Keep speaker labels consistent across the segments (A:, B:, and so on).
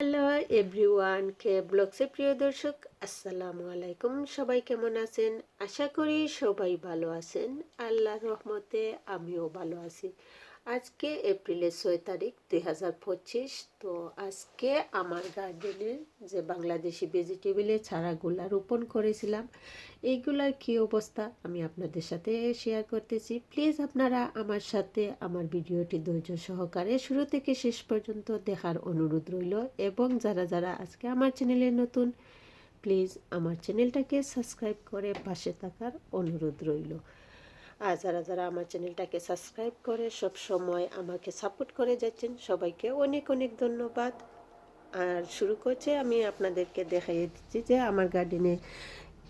A: Hello everyone, কে ব্লগসে প্রিয় দর্শক? আসসালামু আলাইকুম। সবাই কেমন আছেন? আশা করি সবাই ভালো আছেন। আল্লাহর রহমতে আমিও ভালো আছি। আজকে এপ্রিলের ছয় তারিখ দুই হাজার পঁচিশ, তো আজকে আমার গার্ডেনে যে বাংলাদেশি ভেজিটেবিলে চারাগুলা রোপণ করেছিলাম, এইগুলার কী অবস্থা আমি আপনাদের সাথে শেয়ার করতেছি। প্লিজ আপনারা আমার সাথে আমার ভিডিওটি ধৈর্য সহকারে শুরু থেকে শেষ পর্যন্ত দেখার অনুরোধ রইল এবং যারা যারা আজকে আমার চ্যানেলে নতুন প্লিজ আমার চ্যানেলটাকে সাবস্ক্রাইব করে পাশে থাকার অনুরোধ রইল। আর যারা যারা আমার চ্যানেলটাকে সাবস্ক্রাইব করে সব সময় আমাকে সাপোর্ট করে যাচ্ছেন, সবাইকে অনেক অনেক ধন্যবাদ। আর শুরু করছে, আমি আপনাদেরকে দেখাইয়ে দিচ্ছি যে আমার গার্ডেনে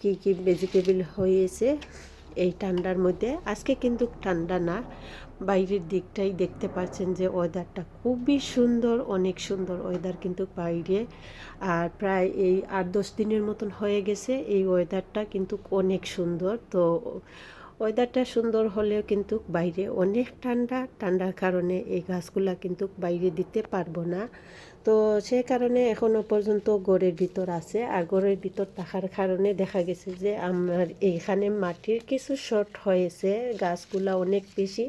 A: কি কি ভেজিটেবল হয়েছে এই ঠান্ডার মধ্যে। আজকে কিন্তু ঠান্ডা না, বাইরের দিকটাই দেখতে পাচ্ছেন যে ওয়েদারটা খুবই সুন্দর, অনেক সুন্দর ওয়েদার কিন্তু বাইরে। আর প্রায় এই আট, দশ দিনের মতন হয়ে গেছে, এই ওয়েদারটা কিন্তু অনেক সুন্দর। তো ওয়েদারটা সুন্দর হলেও কিন্তু বাইরে অনেক ঠান্ডা, ঠান্ডার কারণে এই গাছগুলা কিন্তু বাইরে দিতে পারব না। তো সে কারণে এখনও পর্যন্ত গড়ের ভিতর আছে। আর গড়ের ভিতর থাকার কারণে দেখা গেছে যে আমার এইখানে মাটির কিছু শর্ট হয়েছে, গাছগুলা অনেক বেশি।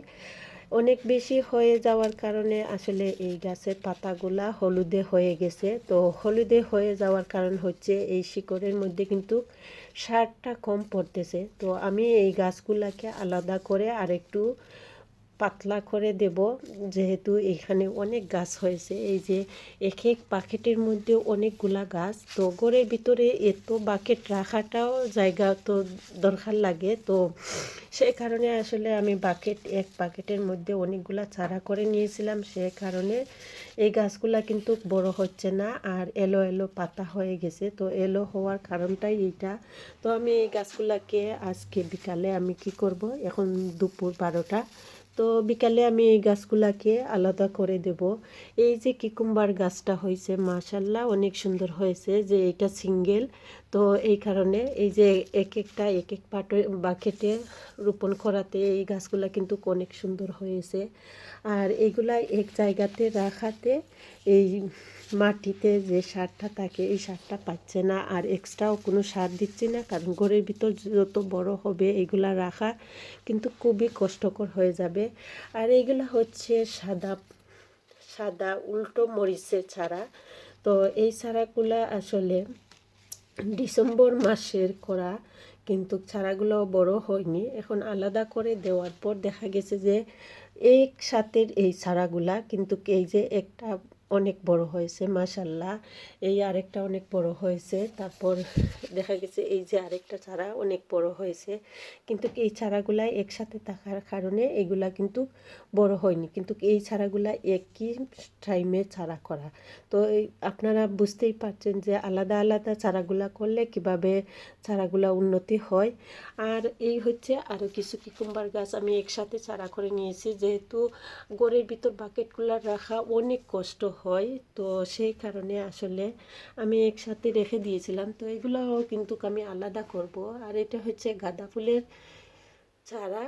A: অনেক বেশি হয়ে যাওয়ার কারণে আসলে এই গাছের পাতাগুলা হলুদে হয়ে গেছে। তো হলুদে হয়ে যাওয়ার কারণ হচ্ছে এই শিকড়ের মধ্যে কিন্তু সারটা কম পড়তেছে। তো আমি এই গাছগুলাকে আলাদা করে আরেকটু পাতলা করে দেব, যেহেতু এখানে অনেক গাছ হয়েছে। এই যে এক এক বাকেটের মধ্যে অনেকগুলা গাছ, তো গড়ের ভিতরে এত বাকেট রাখাটাও জায়গা তো দরকার লাগে। তো সেই কারণে আসলে আমি বাকেট, এক বাকেটের মধ্যে অনেকগুলা চারা করে নিয়েছিলাম। সে কারণে এই গাছগুলা কিন্তু বড় হচ্ছে না আর এলো এলো পাতা হয়ে গেছে। তো এলো হওয়ার কারণটাই এইটা। তো আমি এই গাছগুলাকে আজকে বিকালে আমি কি করব? এখন দুপুর বারোটা। তো বিকালে আমি এই গাছগুলাকে আলাদা করে দেব। এই যে কিকুম্বার গাছটা হয়েছে, মাশাল্লাহ অনেক সুন্দর হয়েছে যে এটা সিঙ্গেল। তো এই কারণে এই যে এক একটা, এক এক পাটে, বাকেটে রোপণ করাতে এই গাছগুলা কিন্তু অনেক সুন্দর হয়েছে। আর এইগুলা এক জায়গাতে রাখাতে এই মাটিতে যে সারটা থাকে, এই সারটা পাচ্ছে না। আর এক্সট্রাও কোনো সার দিচ্ছি না, কারণ ঘরের ভিতর যত বড় হবে এগুলা রাখা কিন্তু খুবই কষ্টকর হয়ে যাবে। আর এইগুলা হচ্ছে সাদা সাদা উল্টো মরিচের ছাড়া তো এই ছাড়াগুলা আসলে ডিসেম্বর মাসের করা, কিন্তু চারাগুলো বড় হয়নি। এখন আলাদা করে দেওয়ার পর দেখা গেছে যে এক সাথের এই চারাগুলা, কিন্তু এই যে একটা অনেক বড় হয়েছে মাশাল্লাহ এই আরেকটা অনেক বড় হয়েছে, তারপর দেখা গেছে এই যে আরেকটা চারা অনেক বড় হয়েছে। কিন্তু এই চারাগুলা একসাথে থাকার কারণে এগুলা কিন্তু বড় হয়নি। কিন্তু এই চারাগুলা একই টাইমে চারা করা। তো আপনারা বুঝতেই পারছেন যে আলাদা আলাদা চারাগুলা করলে কীভাবে চারাগুলা উন্নতি হয়। আর এই হচ্ছে আরও কিছু কিকুম্বার গাছ আমি একসাথে চারা করে নিয়েছি। যেহেতু গড়ের ভিতর বাকেটগুলা রাখা অনেক কষ্ট হয়, তো সেই কারণে আসলে আমি একসাথে রেখে দিয়েছিলাম। তো এগুলোও কিন্তু আমি আলাদা করব। আর এটা হচ্ছে গাঁদা ফুলের চারা,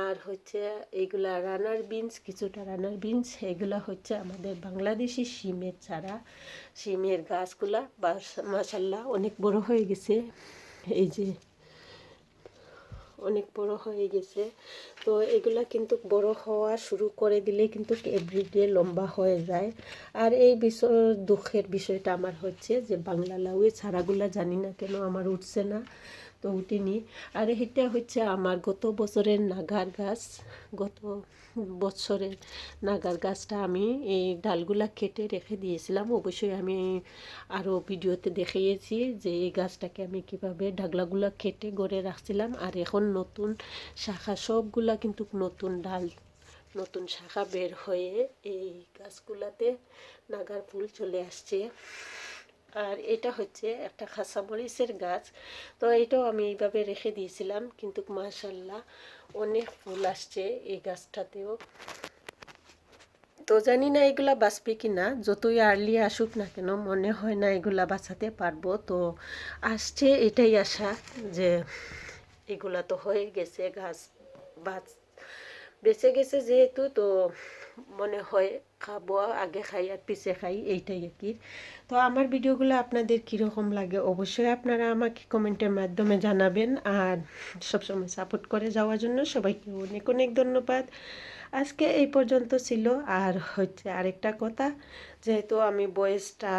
A: আর হচ্ছে এইগুলা রানার বিনস, কিছুটা রানার বিনস, এগুলো হচ্ছে আমাদের বাংলাদেশি শিমের চারা। শিমের গাছগুলা বা মাসাল্লাহ অনেক বড় হয়ে গেছে। এই যে অনেক বড় হয়ে গেছে। তো এগুলা কিন্তু বড় হওয়া শুরু করে দিলে কিন্তু এভরিডে লম্বা হয়ে যায়। আর এই বিষয়, দুঃখের বিষয়টা আমার হচ্ছে যে বাংলা লাউয়ে ছাড়াগুলা জানি না কেন আমার উঠছে না। তো উঠিনি। আর এটা হচ্ছে আমার গত বছরের নাগার গাছ, গত বছরের নাগার গাছটা আমি এই ডালগুলা কেটে রেখে দিয়েছিলাম। অবশ্যই আমি আরও ভিডিওতে দেখিয়েছি যে এই গাছটাকে আমি কীভাবে ডাগলাগুলা কেটে গড়ে রাখছিলাম। আর এখন নতুন শাখা, সবগুলা কিন্তু নতুন ডাল, নতুন শাখা বের হয়ে এই গাছগুলাতে নাগার ফুল চলে আসছে। আর এটা হচ্ছে একটা খাসা মরিচের গাছ। তো এটাও আমি এইভাবে রেখে দিয়েছিলাম, কিন্তু মাশাল্লাহ অনেক ফুল আসছে এই গাছটাতেও। তো জানি না এগুলা বাঁচবে কি না যতই আর্লি আসুক না কেন, মনে হয় না এগুলা বাঁচাতে পারব। তো আসছে এটাই আশা যে এগুলা তো হয়ে গেছে, গাছ বাঁচ, বেঁচে গেছে যেহেতু, তো মনে হয় খাব, আগে খাই আর পিছে খাই, এইটাই আর কি। তো আমার ভিডিওগুলো আপনাদের কীরকম লাগে অবশ্যই আপনারা আমাকে কমেন্টের মাধ্যমে জানাবেন। আর সবসময় সাপোর্ট করে যাওয়ার জন্য সবাইকে অনেক অনেক ধন্যবাদ। আজকে এই পর্যন্ত ছিল। আর হচ্ছে আরেকটা কথা, যেহেতু আমি বয়েসটা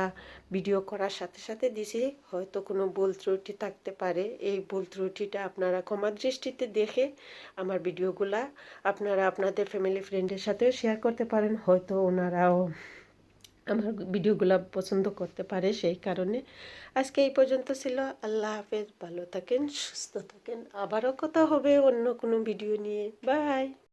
A: ভিডিও করার সাথে সাথে দিছি হয়তো কোনো ভুল ত্রুটি থাকতে পারে। এই ভুল ত্রুটিটা আপনারা ক্ষমা দৃষ্টিতে দেখে আমার ভিডিওগুলা আপনারা আপনাদের ফ্যামিলি ফ্রেন্ডের সাথেও শেয়ার করতে পারেন। হয়তো ওনারাও আমার ভিডিওগুলো পছন্দ করতে পারে সেই কারণে। আজকে এই পর্যন্ত ছিল। আল্লাহ হাফেজ। ভালো থাকেন, সুস্থ থাকেন। আবারও কথা হবে অন্য কোনো ভিডিও নিয়ে। বাই